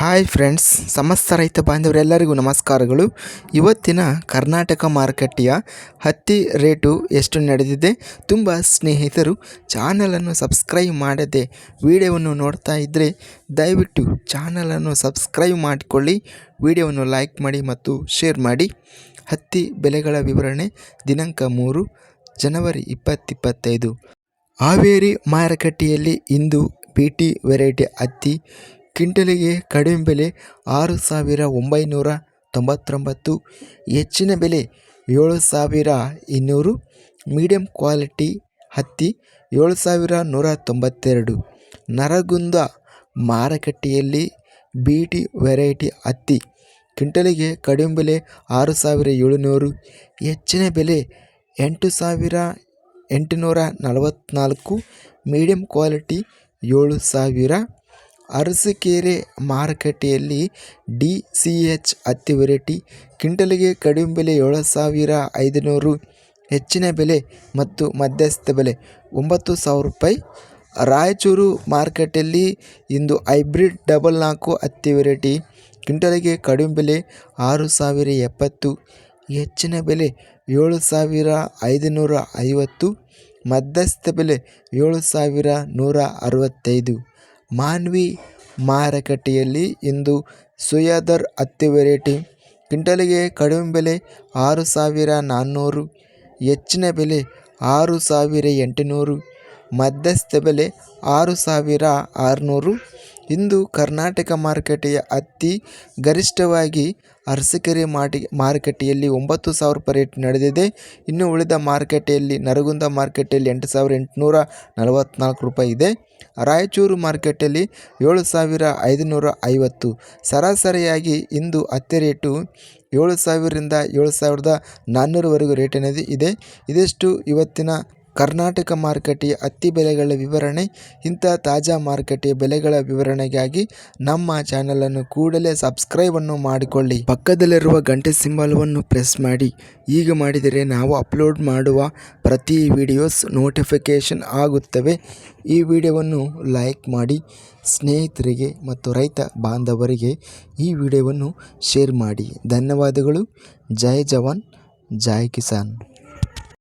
Hi friends, ಸಮಸ್ತ ರೈತ ಬಾಂಧವರೆಲ್ಲರಿಗೂ ನಮಸ್ಕಾರಗಳು. ಇವತ್ತಿನ ಕರ್ನಾಟಕ ಮಾರುಕಟ್ಟೆಯ ಹತ್ತಿ ರೇಟು ಎಷ್ಟು ನಡೆದಿದೆ ತುಂಬ ಸ್ನೇಹಿತರು ಚಾನಲನ್ನು ಸಬ್ಸ್ಕ್ರೈಬ್ ಮಾಡದೆ ವಿಡಿಯೋವನ್ನು ನೋಡ್ತಾ ಇದ್ದರೆ ದಯವಿಟ್ಟು ಚಾನಲನ್ನು ಸಬ್ಸ್ಕ್ರೈಬ್ ಮಾಡಿಕೊಳ್ಳಿ, ವಿಡಿಯೋವನ್ನು ಲೈಕ್ ಮಾಡಿ ಮತ್ತು ಶೇರ್ ಮಾಡಿ. ಹತ್ತಿ ಬೆಲೆಗಳ ವಿವರಣೆ ದಿನಾಂಕ ಮೂರು, ಜನವರಿ ಇಪ್ಪತ್ತಿಪ್ಪತ್ತೈದು. ಹಾವೇರಿ ಮಾರುಕಟ್ಟೆಯಲ್ಲಿ ಇಂದು ಬಿ ಟಿ ವೆರೈಟಿ ಹತ್ತಿ ಕ್ವಿಂಟಲಿಗೆ ಕಡಿಮೆ ಬೆಲೆ ಆರು ಸಾವಿರ ಒಂಬೈನೂರ ತೊಂಬತ್ತೊಂಬತ್ತು, ಹೆಚ್ಚಿನ ಬೆಲೆ ಏಳು ಸಾವಿರ ಇನ್ನೂರು, ಮೀಡಿಯಂ ಕ್ವಾಲಿಟಿ ಹತ್ತಿ ಏಳು ಸಾವಿರ ನೂರ ತೊಂಬತ್ತೆರಡು, ನರಗುಂದ ಮಾರುಕಟ್ಟೆಯಲ್ಲಿ ಬಿ ಟಿ ವೆರೈಟಿ ಹತ್ತಿ ಕ್ವಿಂಟಲಿಗೆ ಕಡಿಮೆ ಬೆಲೆ ಆರು ಸಾವಿರ ಏಳುನೂರು, ಹೆಚ್ಚಿನ ಬೆಲೆ ಎಂಟು ಸಾವಿರ ಎಂಟುನೂರ ನಲವತ್ತ್ನಾಲ್ಕು ಮೀಡಿಯಂ ಕ್ವಾಲಿಟಿ ಏಳು ಸಾವಿರ ಅರಸೀಕೆರೆ ಮಾರುಕಟ್ಟೆಯಲ್ಲಿ ಡಿ ಸಿ ಎಚ್ ಹತ್ತಿ ವೆರೈಟಿ, ಕ್ವಿಂಟಲಿಗೆ ಕಡಿಮೆ ಬೆಲೆ ಏಳು ಸಾವಿರ ಐದುನೂರು ಹೆಚ್ಚಿನ ಬೆಲೆ ಮತ್ತು ಮಧ್ಯಸ್ಥ ಬೆಲೆ ಒಂಬತ್ತು ಸಾವಿರ ರೂಪಾಯಿ. ರಾಯಚೂರು ಮಾರುಕಟ್ಟೆಯಲ್ಲಿ ಇಂದು ಹೈಬ್ರಿಡ್ ಡಬಲ್ ನಾಲ್ಕು ಹತ್ತಿ ವೆರೈಟಿ, ಕ್ವಿಂಟಲಿಗೆ ಕಡಿಮೆ ಬೆಲೆ ಆರು ಸಾವಿರ ಎಪ್ಪತ್ತು ಹೆಚ್ಚಿನ ಬೆಲೆ ಏಳು ಸಾವಿರ ಐದುನೂರ ಐವತ್ತು ಮಧ್ಯಸ್ಥ ಬೆಲೆ ಏಳು ಸಾವಿರ ನೂರ ಅರವತ್ತೈದು ಮಾನ್ವಿ ಮಾರುಕಟ್ಟೆಯಲ್ಲಿ ಇಂದು ಸುಯಾದರ್ ಹತ್ತಿ ವೆರೈಟಿ ಕ್ವಿಂಟಲಿಗೆ ಕಡಿಮೆ ಬೆಲೆ ಆರು ಸಾವಿರ ನಾನ್ನೂರು, ಹೆಚ್ಚಿನ ಬೆಲೆ ಆರು ಸಾವಿರ ಎಂಟುನೂರು, ಮಧ್ಯಸ್ಥ ಬೆಲೆ ಆರು ಸಾವಿರ ಆರುನೂರು ಇಂದು ಕರ್ನಾಟಕ ಮಾರುಕಟ್ಟೆಯ ಅತಿ ಗರಿಷ್ಠವಾಗಿ ಅರಸಿಕೆರೆ ಮಾಟಿ, ಮಾರುಕಟ್ಟೆಯಲ್ಲಿ ಒಂಬತ್ತು ಸಾವಿರ ರೂಪಾಯಿ ರೇಟ್ ನಡೆದಿದೆ. ಇನ್ನು ಉಳಿದ ಮಾರುಕಟ್ಟೆಯಲ್ಲಿ ನರಗುಂದ ಮಾರುಕಟ್ಟೆಯಲ್ಲಿ ಎಂಟು ಸಾವಿರ ಎಂಟುನೂರ ನಲವತ್ತ್ನಾಲ್ಕು ರೂಪಾಯಿ ಇದೆ. ರಾಯಚೂರು ಮಾರುಕಟ್ಟೆಯಲ್ಲಿ ಏಳು ಸಾವಿರ ಐದುನೂರ ಐವತ್ತು. ಸರಾಸರಿಯಾಗಿ ಇಂದು ಹತ್ತಿ ರೇಟು ಏಳು ಸಾವಿರದಿಂದ ಏಳು ಸಾವಿರದ ನಾನ್ನೂರವರೆಗೂ ರೇಟಿನದು ಇದೆ ಇದಿಷ್ಟು ಇವತ್ತಿನ ಕರ್ನಾಟಕ ಮಾರುಕಟ್ಟೆಯ ಹತ್ತಿ ಬೆಲೆಗಳ ವಿವರಣೆ, ಇಂಥ ತಾಜಾ ಮಾರುಕಟ್ಟೆಯ ಬೆಲೆಗಳ ವಿವರಣೆಗಾಗಿ ನಮ್ಮ ಚಾನಲನ್ನು ಕೂಡಲೇ ಸಬ್ಸ್ಕ್ರೈಬನ್ನು ಮಾಡಿಕೊಳ್ಳಿ. ಪಕ್ಕದಲ್ಲಿರುವ ಗಂಟೆ ಸಿಂಬಲವನ್ನು ಪ್ರೆಸ್ ಮಾಡಿ. ಈಗ ಮಾಡಿದರೆ ನಾವು ಅಪ್ಲೋಡ್ ಮಾಡುವ ಪ್ರತಿ ವಿಡಿಯೋಸ್ ನೋಟಿಫಿಕೇಷನ್ ಆಗುತ್ತವೆ. ಈ ವಿಡಿಯೋವನ್ನು ಲೈಕ್ ಮಾಡಿ. ಸ್ನೇಹಿತರಿಗೆ ಮತ್ತು ರೈತ ಬಾಂಧವರಿಗೆ ಈ ವಿಡಿಯೋವನ್ನು ಶೇರ್ ಮಾಡಿ. ಧನ್ಯವಾದಗಳು. ಜೈ ಜವಾನ್. ಜೈ ಕಿಸಾನ್.